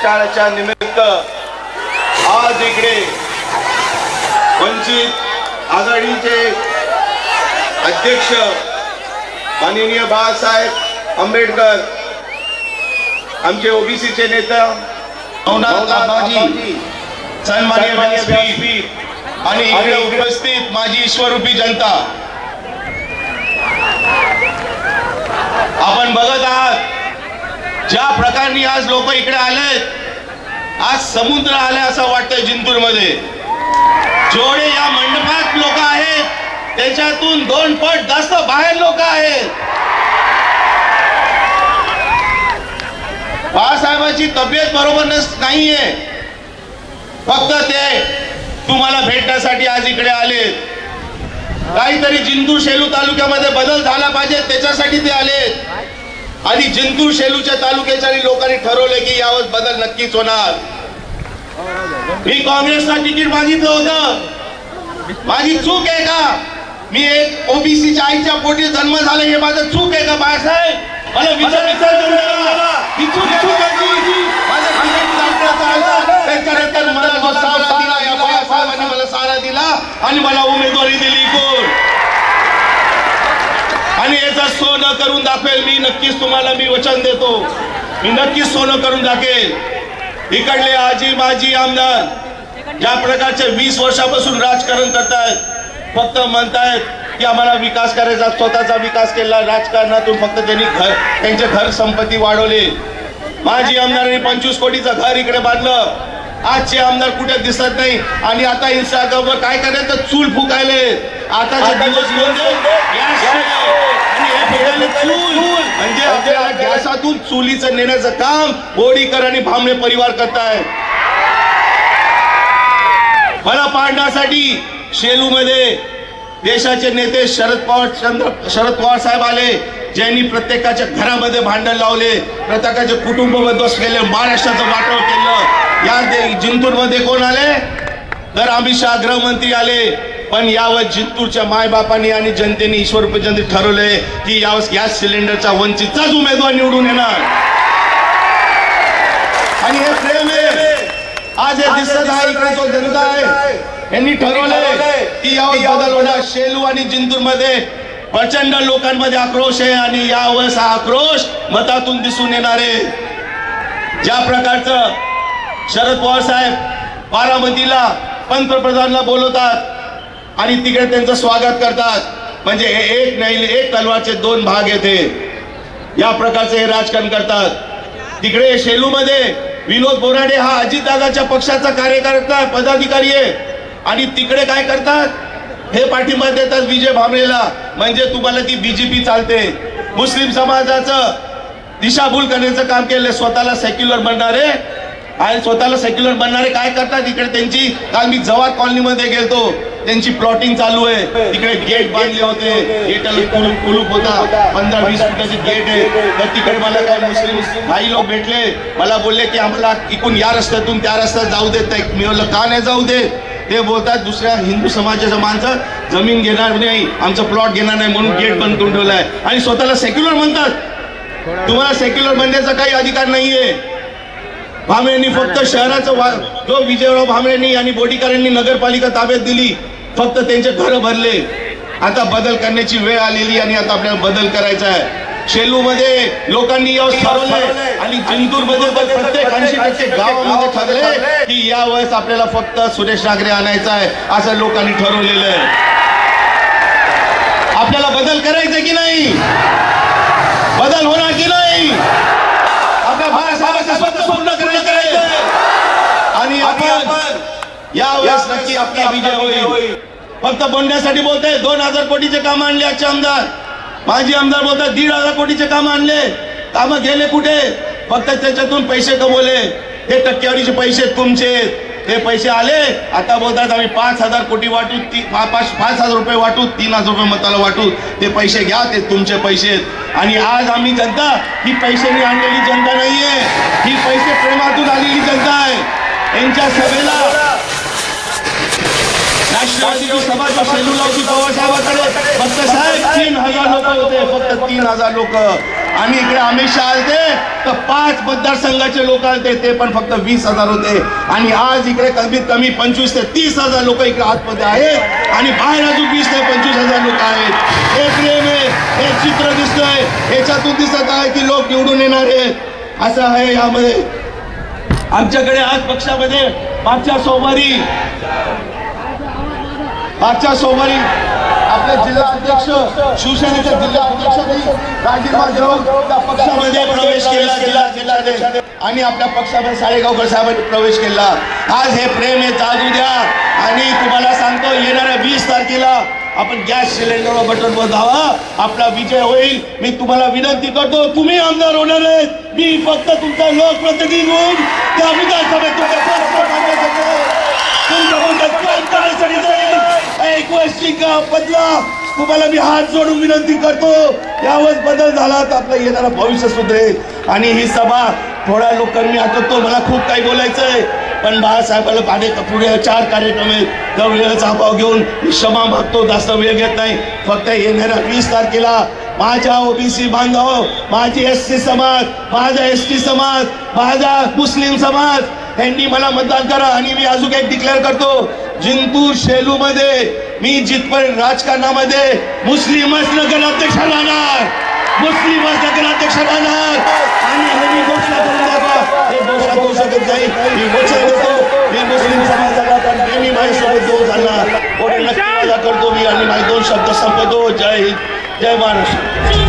प्रचाराच्या निमित्त आज इकडे वंचित आघाडीचे अध्यक्ष माननीय बाळासाहेब आंबेडकर आमचे ओबीसीचे नेता आणि इकडे उपस्थित माझी ईश्वरूपी जनता. आपण बघत आहात ज्या प्रकारे आज लोक इकडे आलेत आज समुद्र आले असं वाटतंय जिंतूरमध्ये जेवढे या मंडपात लोक आहेत त्याच्यातून दोन पट जास्त बाहेर लोक आहेत. बाळासाहेबांची तब्येत बरोबर नस- नाहीये. फक्त ते तुम्हाला भेटण्यासाठी आज इकडे आले काहीतरी जिंतूर शेलू तालुक्यामध्ये बदल झाला पाहिजे त्याच्यासाठी ते आले आणि जिंतूर शेलूच्या तालुक्याच्या लोकांनी ठरवले की यावर बदल नक्कीच होणार. मी काँग्रेसला तिकीट मागितलं होतं. माझी चूक आहे का? मी एक ओबीसीच्या आईच्या पोटी जन्म झाला हे माझं चूक आहे का बाळासाहेब? मला विचार. त्याच्यानंतर मला जो सहारा दिला या बाळासाहेबांनी मला सहारा दिला आणि मला उमेदवारी दिली कोण याचं सोनं करून दाखवेल. मी नक्कीच तुम्हाला मी वचन देतो. मी नक्कीच सोनं करून दाखवेल. इकडले आजी माजी आमदार ज्या प्रकारचे वीस वर्षापासून राजकारण करतायत फक्त म्हणतायत की आम्हाला विकास करायचा स्वतःचा विकास केला राजकारणातून फक्त त्यांनी घर त्यांचे घर संपत्ती वाढवले. माजी आमदारांनी पंचवीस कोटीचं घर इकडे बांधलं. आजचे आमदार कुठे दिसत नाही. आणि आता इंस्टाग्रामवर काय करायचं? चूल फुकायले. आताचे दिवस म्हणजे चूल आपल्याला गॅसातून चुलीचं नेण्याचं काम बोडीकर आणि भामणे परिवार करतायत मला पाडण्यासाठी शेलू मध्ये देशाचे नेते शरद पवार चंद्र शरद पवार साहेब आले ज्यांनी प्रत्येकाच्या घरामध्ये भांडण लावले प्रत्येकाचे कुटुंब उद्ध्वस्त केले महाराष्ट्राचं वाटव केलं. या जिंतूरमध्ये कोण आले? तर अमित शहा गृहमंत्री आले. पण यावर जिंतूरच्या मायबापांनी आणि जनतेने ईश्वर जनते ठरवले की यावेळेस गॅस सिलेंडरचा वंचितचाच उमेदवार निवडून येणार. आणि हे प्रेम आहे. आज हे दिसत आहे इकडे जो जनता आहे यांनी ठरवलंय की यावेळेस बदल होणार शेलू आणि जिंतूरमध्ये प्रचंड लोकांमध्ये आक्रोश आहे आणि यावेळेस हा आक्रोश मतातून दिसून येणार आहे. ज्या प्रकारचं शरद पवार साहेब बारामतीला पंतप्रधानला बोलवतात आणि तिकडे त्यांचं स्वागत करतात. म्हणजे हे एक नाही एक तलवारचे दोन भाग येते या प्रकारचे हे राजकारण करतात. तिकडे शेलूमध्ये विनोद बोराडे हा अजितदादाच्या पक्षाचा कार्यकर्ता पदाधिकारी आहे. आणि तिकडे काय करतात? हे पाठिंबा देतात विजय भामरेला. म्हणजे तुम्हाला ती बीजेपी चालते. मुस्लिम समाजाचं दिशाभूल करण्याचं काम केलं स्वतःला सेक्युलर बनणारे. आणि स्वतःला सेक्युलर बनणारे काय करतात? इकडे त्यांची काल मी जवाहर कॉलनीमध्ये गेलतो. त्यांची प्लॉटिंग चालू आहे. तिकडे गेट बांधले होते. गेटाला कुलूप कुलूप होता. पंधरा वीस फुटाचे गेट आहे. तर तिकडे मला काय मुस्लिम भाई लोक भेटले. मला बोलले की आम्हाला इकून या रस्त्यातून त्या रस्त्यात जाऊ देत नाही मी म्हणलं का नाही जाऊ दे? ते बोलतात दुसऱ्या हिंदू समाजाच्या माणसं जमीन घेणार नाही. आमचं प्लॉट घेणार नाही म्हणून गेट बंद करून ठेवलाय आणि स्वतःला सेक्युलर म्हणतात. तुम्हाला सेक्युलर बनण्याचा काही अधिकार नाहीये. भामरेंनी फक्त शहराचं जो विजयराव भामरेंनी आणि बोडीकरांनी नगरपालिका ताब्यात दिली फक्त त्यांचे घर भरले. आता बदल करण्याची वेळ आलेली आणि आता आपल्याला बदल करायचा आहे. शेलू मध्ये लोकांनी ठरवलंय. आणि जिंतूरमध्ये प्रत्येक ऐंशी टक्के गावामध्ये ठरले की या वेळेस आपल्याला फक्त सुरेश नागरे आणायचा आहे असं लोकांनी ठरवलेलं आहे. आपल्याला बदल करायचा की नाही? बदल होणार की नाही? आपल्या बाळासाहेबांचं स्वप्न पूर्ण करायचं आहे. आणि आपण यावेळेस नक्की आपला विजय होईल. फक्त बोलण्यासाठी बोलताय दोन हजार कोटीचे काम आणले आजचे आमदार. माजी आमदार बोलतात दीड हजार कोटीचे काम आणले. काम गेले कुठे? फक्त त्याच्यातून पैसे कमवले. हे टक्केवारीचे पैसे तुमचे. ते पैसे आले आता बोलतात आम्ही पाच हजार कोटी वाटू ती पाच पाच हजार रुपये वाटू तीन हजार रुपये मताला वाटू. ते पैसे घ्या ते तुमचे पैसे आहेत. आणि आज आम्ही जनता ही पैशाने आणलेली जनता नाहीये. ही पैसे प्रेमातून आलेली जनता आहे. यांच्या सभेला राष्ट्रवादीची सभा जो शेलूला पवार साहेबांकडे फक्त साहेब तीन हजार लोक होते फक्त तीन हजार लोक. आणि इकडे अमित शहा आलते. तर पाच मतदारसंघाचे लोक आलते ते पण फक्त वीस हजार होते. आणि आज इकडे कमीत कमी पंचवीस ते तीस हजार लोक इकडे आतमध्ये आहेत. आणि बाहेर अजून वीस ते पंचवीस हजार लोक आहेत. हे प्रेम आहे हे चित्र दिसतंय. याच्यातून दिसत आहे की लोक निवडून येणार आहेत. असं आहे यामध्ये. आमच्याकडे आज पक्षामध्ये मागच्या सोमवारी आजच्या सोमवारी आपले जिल्हा अध्यक्ष शिवसेनेच्या जिल्हा अध्यक्षांनी राजीनामा देऊन त्या पक्षामध्ये प्रवेश केला जिल्हा जिल्हाध्यक्ष आणि आपल्या पक्षामध्ये साळेगावकर साहेबांनी प्रवेश केला. आज हे प्रेम हे चालू द्या. आणि तुम्हाला सांगतो येणाऱ्या वीस तारखेला आपण गॅस सिलेंडरवर बटनवर दावा आपला विजय होईल. मी तुम्हाला विनंती करतो तुम्ही आमदार होणार आहेत. मी फक्त तुमचा लोकप्रतिनिधी म्हणून त्या विधानसभेत तुमच्या एक का बदला. तुम्हाला मी हात जोडून विनंती करतो. यावर बदल झाला तर आपलं येणारा भविष्य सुधरेल. आणि ही सभा थोड्या लोकांनी आटकतो मला खूप काही बोलायचं आहे पण बाळासाहेबाला पाडे पुढे चार कार्यक्रम आहेत. त्या वेळेचा अभाव घेऊन मी क्षमा मागतो जास्त वेळ घेत नाही. फक्त येणाऱ्या वीस तारखेला माझ्या ओबीसी बांधव माझी एस सी समाज माझा एस टी समाज माझा मुस्लिम समाज यांनी मला मतदान करा. आणि मी अजून एक डिक्लेअर करतो जिंतूर शेलू मध्ये मी जिथपर्यंत राजकारणामध्ये मुस्लिमच नगराध्यक्ष राहणार मुस्लिमच नगराध्यक्ष राहणार आणि हे घोषणा करून हे घोषणा करू शकत नाही. मी वचन देतो मी मुस्लिम समाजाला नेहमी माझ्यासोबत दोन झाला कोणी नक्की करतो मी आणि माझे दोन शब्द संपवतो. जय हिंद. जय महाराष्ट्र.